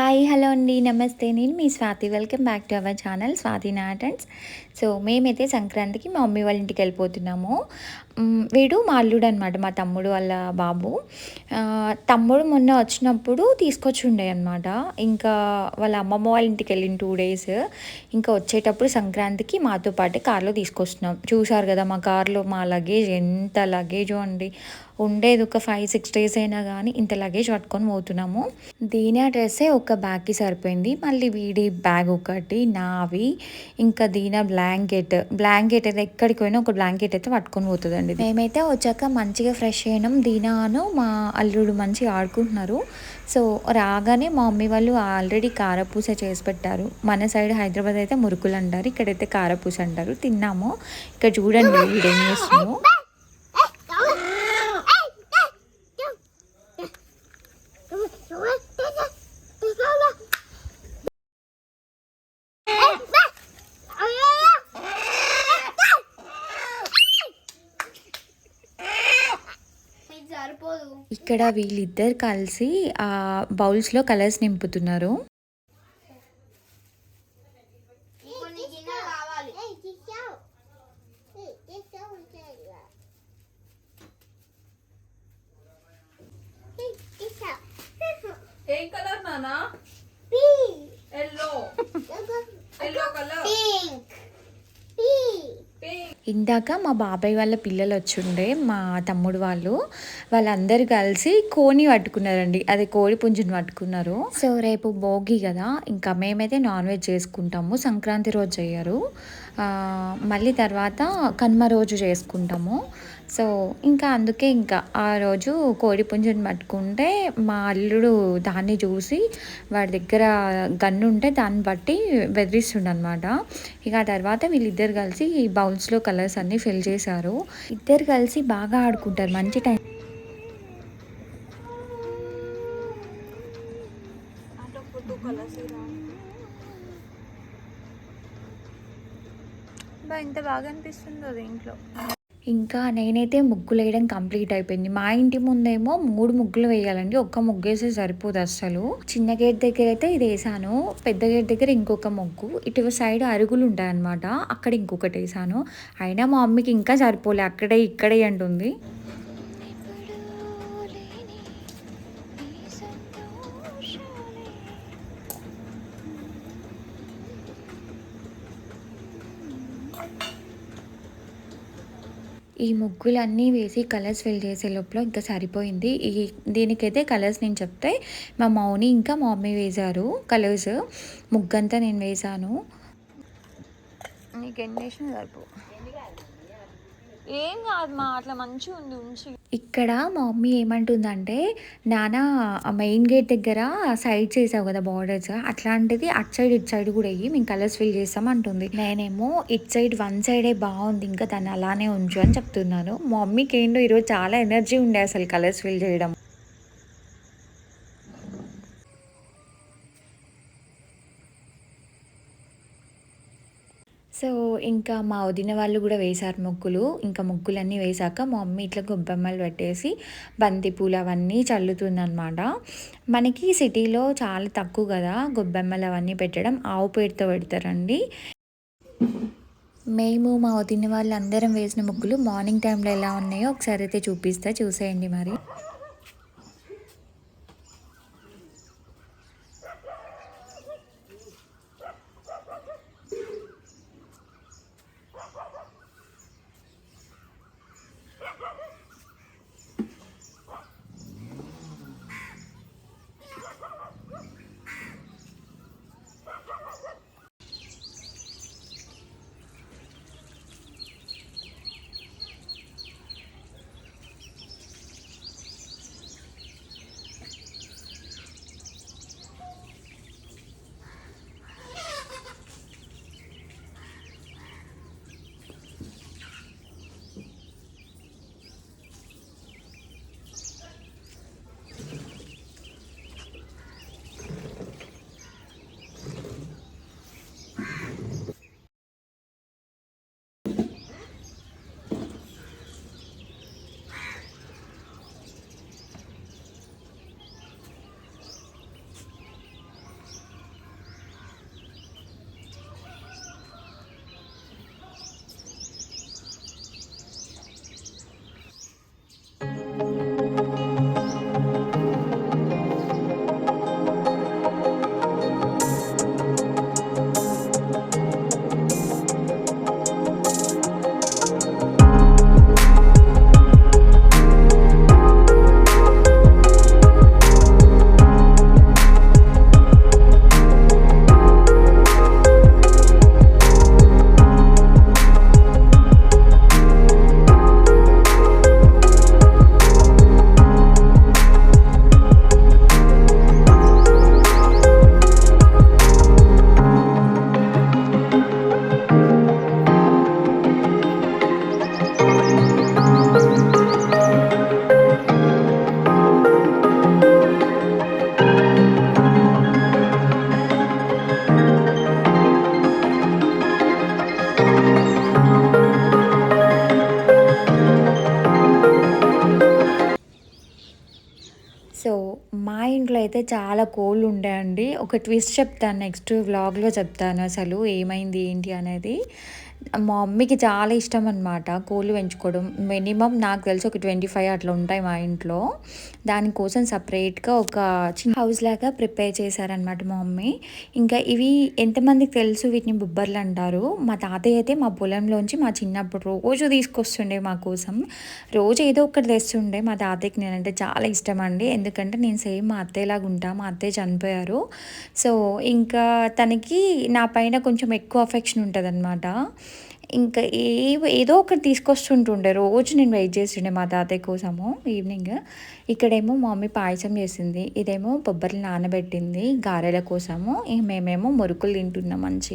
Hi hello అండి. నమస్తే. నేను మీ Swathi. Welcome back to our channel Swathi నాటన్స్ so మేమైతే సంక్రాంతికి మా మమ్మీ వాళ్ళ ఇంటికి వెళ్ళిపోతున్నాము. వీడు మా అల్లుడు అనమాట మా తమ్ముడు వాళ్ళ బాబు. తమ్ముడు మొన్న వచ్చినప్పుడు తీసుకొచ్చి ఉండే అనమాట ఇంకా వాళ్ళ అమ్మమ్మ వాళ్ళ ఇంటికి వెళ్ళిన టూ డేస్ ఇంకా వచ్చేటప్పుడు సంక్రాంతికి మాతో పాటు కార్లో తీసుకొస్తున్నాం. చూసారు కదా మా కార్లో మా లగేజ్ ఎంత లగేజో అండి. ఉండేది ఒక ఫైవ్ సిక్స్ డేస్ అయినా కానీ ఇంత లగేజ్ పట్టుకొని పోతున్నాము. దీని డ్రెస్సే ఒక బ్యాగ్కి సరిపోయింది. మళ్ళీ వీడి బ్యాగ్ ఒకటి నావి ఇంకా దీని బ్లాంకెట్ బ్లాంకెట్ అయితే ఎక్కడికి పోయినా ఒక బ్లాంకెట్ అయితే పట్టుకొని పోతుందండి మేమైతే వచ్చాక మంచిగా ఫ్రెష్ అయినాం. దీనాను మా అల్లుడు మంచిగా ఆడుకుంటున్నారు. సో రాగానే మా మమ్మీ వాళ్ళు ఆల్రెడీ కారపూస చేసి పెట్టారు. మన సైడ్ హైదరాబాద్ అయితే మురుకులు అంటారు. ఇక్కడైతే కారపూస అంటారు. తిన్నాము. ఇక్కడ చూడండి వీడేం చేస్తున్నాము సరిపోదు ఇక్కడ వీళ్ళిద్దరు కలిసి ఆ బౌల్స్లో కలర్స్ నింపుతున్నారు. ఏం కలర్ నానా? ఎల్లో ఇందాక మా బాబాయ్ వాళ్ళ పిల్లలు వచ్చిండే మా తమ్ముడు వాళ్ళు వాళ్ళందరూ కలిసి కోని పట్టుకున్నారండి. అదే కోడి పుంజుని పట్టుకున్నారు. సో రేపు భోగి కదా ఇంకా మేమైతే నాన్ వెజ్ చేసుకుంటాము. సంక్రాంతి రోజు చేయరు మళ్ళీ తర్వాత కనుమ రోజు చేసుకుంటాము. సో ఇంకా అందుకే ఇంకా ఆ రోజు కోడి పుంజుని పట్టుకుంటే మా అల్లుడు దాన్ని చూసి వాడి దగ్గర గన్ను ఉంటే దాన్ని బట్టి బెదిరిస్తుండనమాట. ఇక ఆ తర్వాత వీళ్ళిద్దరు కలిసి బౌల్స్లో కలర్స్ అన్నీ ఫిల్ చేశారు. ఇద్దరు కలిసి బాగా ఆడుకుంటారు మంచి టైం. ఎంత బాగా అనిపిస్తుందో ఇంట్లో ఇంకా నేనైతే ముగ్గులు వేయడం కంప్లీట్ అయిపోయింది. మా ఇంటి ముందేమో మూడు ముగ్గులు వేయాలండి. ఒక్క ముగ్గు వేస్తే సరిపోదు అస్సలు. చిన్న గేట్ దగ్గర అయితే ఇది వేసాను. పెద్ద గేట్ దగ్గర ఇంకొక ముగ్గు. ఇటు సైడ్ అరుగులు ఉంటాయన్నమాట. అక్కడ ఇంకొకటి వేసాను. అయినా మా మమ్మీకి ఇంకా సరిపోలే. అక్కడే ఇక్కడే అంటుంది. ఈ ముగ్గులన్నీ వేసి కలర్స్ ఫిల్ చేసే లోపల ఇంకా సరిపోయింది. ఈ దీనికైతే కలర్స్ నేను చెప్తే మా మౌని ఇంకా మా మమ్మీ వేశారు కలర్స్. ముగ్గంతా నేను వేశాను. నీకు ఎన్ని వేసిన సరిపో ఏం కాదు మా అట్లా మంచిగా ఉంది ఉంచి. ఇక్కడ మా మమ్మీ ఏమంటుందంటే నాన్న మెయిన్ గేట్ దగ్గర సైడ్ చేసావు కదా బార్డర్స్ అట్లాంటిది అట్ సైడ్ ఇట్ సైడ్ కూడా వెయ్యి మేము కలర్స్ ఫిల్ చేస్తాం అంటుంది. నేనేమో ఇట్ సైడ్ వన్ సైడే బాగుంది ఇంకా దాన్ని అలానే ఉంచు అని చెప్తున్నాను. మా మమ్మీకి ఏంటో ఈరోజు చాలా ఎనర్జీ ఉండే అసలు కలర్స్ ఫిల్ చేయడం. సో ఇంకా మా వదిన వాళ్ళు కూడా వేశారు ముగ్గులు ఇంకా ముగ్గులన్నీ వేశాక మా మమ్మీ ఇట్లా గొబ్బెమ్మలు పెట్టేసి బంతిపూలు అవన్నీ అవన్నీ చల్లుతుందన్నమాట. మనకి సిటీలో చాలా తక్కువ కదా గొబ్బెమ్మలు అవన్నీ పెట్టడం. ఆవు పేరుతో పెడతారండి. మేము మా వదిన వాళ్ళు అందరం వేసిన ముగ్గులు మార్నింగ్ టైంలో ఎలా ఉన్నాయో ఒకసారి అయితే చూపిస్తా. చూసేయండి మరి. మా ఇంట్లో అయితే చాలా కోళ్ళు ఉండే ఒక ట్విస్ట్ చెప్తాను నెక్స్ట్ వ్లాగ్లో చెప్తాను అసలు ఏమైంది ఏంటి అనేది. మా మమ్మీకి చాలా ఇష్టం అనమాట కోళ్ళు పెంచుకోవడం. మినిమం నాకు తెలిసి ఒక ట్వంటీ ఫైవ్ అట్లా ఉంటాయి మా ఇంట్లో. దానికోసం సపరేట్గా ఒక చిన్న హౌస్ లాగా ప్రిపేర్ చేశారనమాట మా మమ్మీ. ఇంకా ఇవి ఎంతమందికి తెలుసు వీటిని బుబ్బర్లు అంటారు. మా తాతయ్య అయితే మా పొలంలోంచి మా చిన్నప్పుడు రోజు తీసుకొస్తుండే మా కోసం. రోజు ఏదో ఒకటి తెస్తుండే మా తాతయ్యకి నేనంటే చాలా ఇష్టం అండి ఎందుకంటే నేను సేమ్ మా అత్తయ్యలాగా ఉంటా మా అత్తయ్య చనిపోయారు. సో ఇంకా తనకి నా పైన కొంచెం ఎక్కువ అఫెక్షన్ ఉంటుంది ఇంకా ఏ ఏదో ఒకటి తీసుకొస్తుంటుండే. రోజు నేను వెయిట్ చేస్తుండే మా తాతయ్య కోసము ఈవినింగ్ ఇక్కడేమో మా మమ్మీ పాయసం చేసింది. ఇదేమో బొబ్బర్లు నానబెట్టింది గారెల కోసము. మేమేమో మురుకులు తింటున్నాం మంచి